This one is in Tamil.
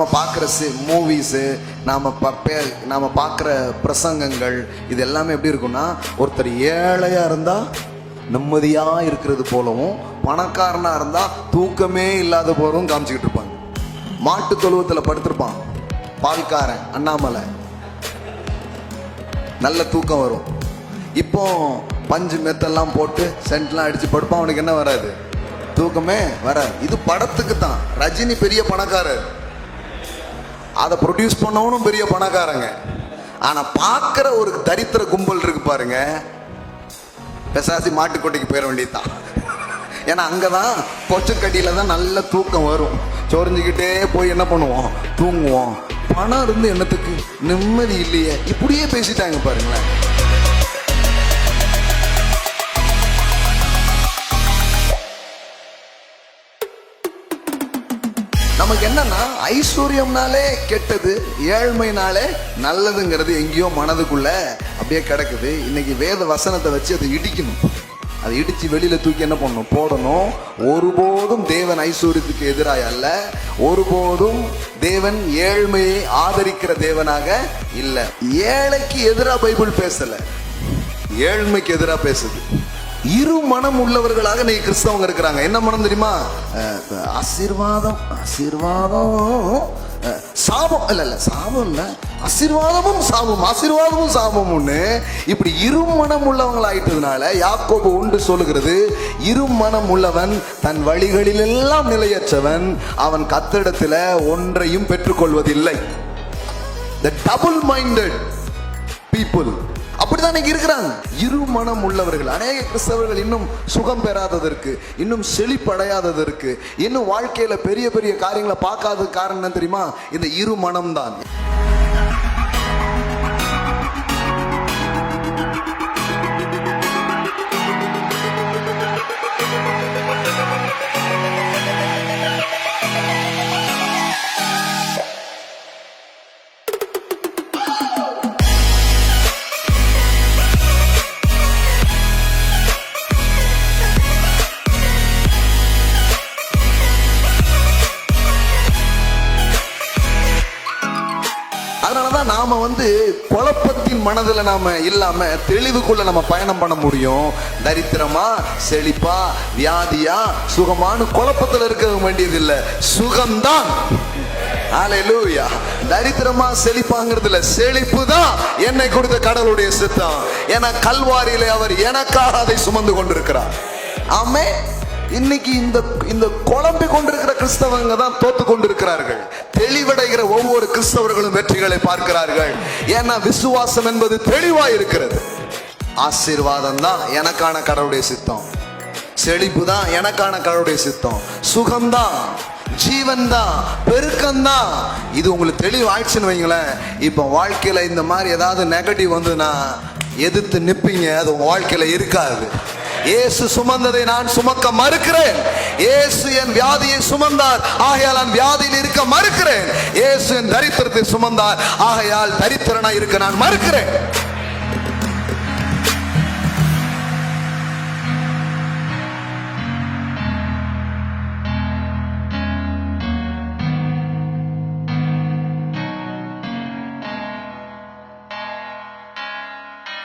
நம்ம பார்க்குற சி மூவிஸு நாம் பே நாம் பார்க்குற பிரசங்கங்கள் இது எல்லாமே எப்படி இருக்கும்னா ஒருத்தர் ஏழையாக இருந்தால் நிம்மதியாக இருக்கிறது போலவும் பணக்காரனாக இருந்தால் தூக்கமே இல்லாத போலவும் காமிச்சிக்கிட்டு இருப்பாங்க. மாட்டு தொழுவத்தில் படுத்திருப்பான். பால்காரன் அண்ணாமலை. நல்ல தூக்கம் வரும். இப்போ பஞ்சு மெத்தெல்லாம் போட்டு சென்ட்லாம் அடித்து படுப்பான் அவனுக்கு என்ன வராது? தூக்கமே வராது. இது படத்துக்கு தான் ரஜினி பெரிய பணக்காரர். அதை ப்ரொடியூஸ் பண்ணவனும் பெரிய பணக்காரங்க. ஆனால் பார்க்குற ஒரு தரித்திர கும்பல் இருக்கு பாருங்க. பெசாசி மாட்டுக்கொட்டைக்கு போயிட வேண்டியதுதான். ஏன்னா அங்கே தான் கொச்சக்கட்டியில் தான் நல்ல தூக்கம் வரும். சொரிஞ்சுக்கிட்டே போய் என்ன பண்ணுவோம்? தூங்குவோம். பணம் இருந்து என்னத்துக்கு? நிம்மதி இல்லையே. இப்படியே பேசிட்டாங்க பாருங்களேன். நமக்கு என்னன்னா ஐஸ்வர்யம்னாலே கெட்டது ஏழ்மைனாலே நல்லதுங்கிறது எங்கேயோ மனதுக்குள்ள அப்படியே கிடக்குது. இன்னைக்கு வேத வசனத்தை வச்சு அதை இடிக்கணும். அதை இடித்து வெளியில் தூக்கி என்ன பண்ணணும்? போடணும். ஒருபோதும் தேவன் ஐஸ்வர்யத்துக்கு எதிராக அல்ல. ஒருபோதும் தேவன் ஏழ்மையை ஆதரிக்கிற தேவனாக இல்லை. ஏழைக்கு எதிராக பைபிள் பேசலை. ஏழ்மைக்கு எதிராக பேசுது. இரு மனம் உள்ளவர்களாக நீ கிறிஸ்தவங்க இருக்கிறாங்க. என்ன மனம் தெரியுமா? ஆசீர்வாதம் ஆசீர்வாதம் சாபம். இல்ல இல்ல சாபம் இல்ல. ஆசீர்வாதமும் சாபம் ஆசீர்வாதமும் சாபமும்னு இப்படி இரு மனம் உள்ளவங்க ஆயிட்டதுனால யாக்கோபு உண்டு சொல்லுகிறது இரு மனம் உள்ளவன் தன் வழிகளிலெல்லாம் நிலையற்றவன் அவன் கத்திடத்துல ஒன்றையும் பெற்றுக்கொள்வதில்லை. த டபுள் மைண்டட் பீப்புள் அப்படிதான் இன்னைக்கு இருக்கிறாங்க இருமனம் உள்ளவர்கள் அநேக கிறிஸ்தவர்கள் இன்னும் சுகம் பெறாததற்கு இன்னும் செழிப்படையாததற்கு இன்னும் வாழ்க்கையில பெரிய பெரிய காரியங்களை பார்க்காத காரணம் என்ன தெரியுமா? இந்த இரு தான் அதனாலதான் நாம வந்து குழப்பத்தின் மனதுல நாம இல்லாம தெளிவுக்குள்ள நம்ம பயணம் பண்ண முடியும். தரித்திரமா செழிப்பா வியாதியா சுகமானு குழப்பத்துல இருக்க வேண்டியது இல்ல சுகம்தான். ஹalleluya தரித்திரமா செழிப்பாங்கிறது இல்ல செழிப்பு தான் என்னை கொடுத்த கடவுளுடைய சித்தம். ஏன்னா கல்வாரியில அவர் எனக்காக அதை சுமந்து கொண்டிருக்கிறார். ஆமே. இன்னைக்கு இந்த இந்த குழம்பி கொண்டிருக்கிற கிறிஸ்தவங்க தான் தோத்து கொண்டிருக்கிறார்கள். இருக்கிற ஒவ்வொரு கிறிஸ்தவர்களும் வெற்றிகளை பார்க்கிறார்கள். ஏன்னா விசுவாசம் என்பது தெளிவா இருக்கிறது ஆசீர்வாதம் தான் எனக்கான கடவுளுடைய சித்தம். செழிப்பு தான் எனக்கான கடவுளுடைய சித்தம். சுகம்தான் ஜீவன் தான் பெருக்கம் தான். இது உங்களுக்கு தெளிவாயிடுச்சுன்னு வைங்களேன். இப்போ வாழ்க்கையில இந்த மாதிரி ஏதாவது நெகட்டிவ் வந்துன்னா எதிர்த்து நிப்பீங்க அது உங்கள் வாழ்க்கையில இருக்காது. இயேசு சுமந்ததை நான் சுமக்க மறுக்கிறேன். இயேசு என் வியாதியை சுமந்தார். ஆகையால் நான் வியாதியில் இருக்க மறுக்கிறேன். இயேசு என் தரித்திரத்தை சுமந்தார். ஆகையால் தரித்திரனா இருக்க நான் மறுக்கிறேன்.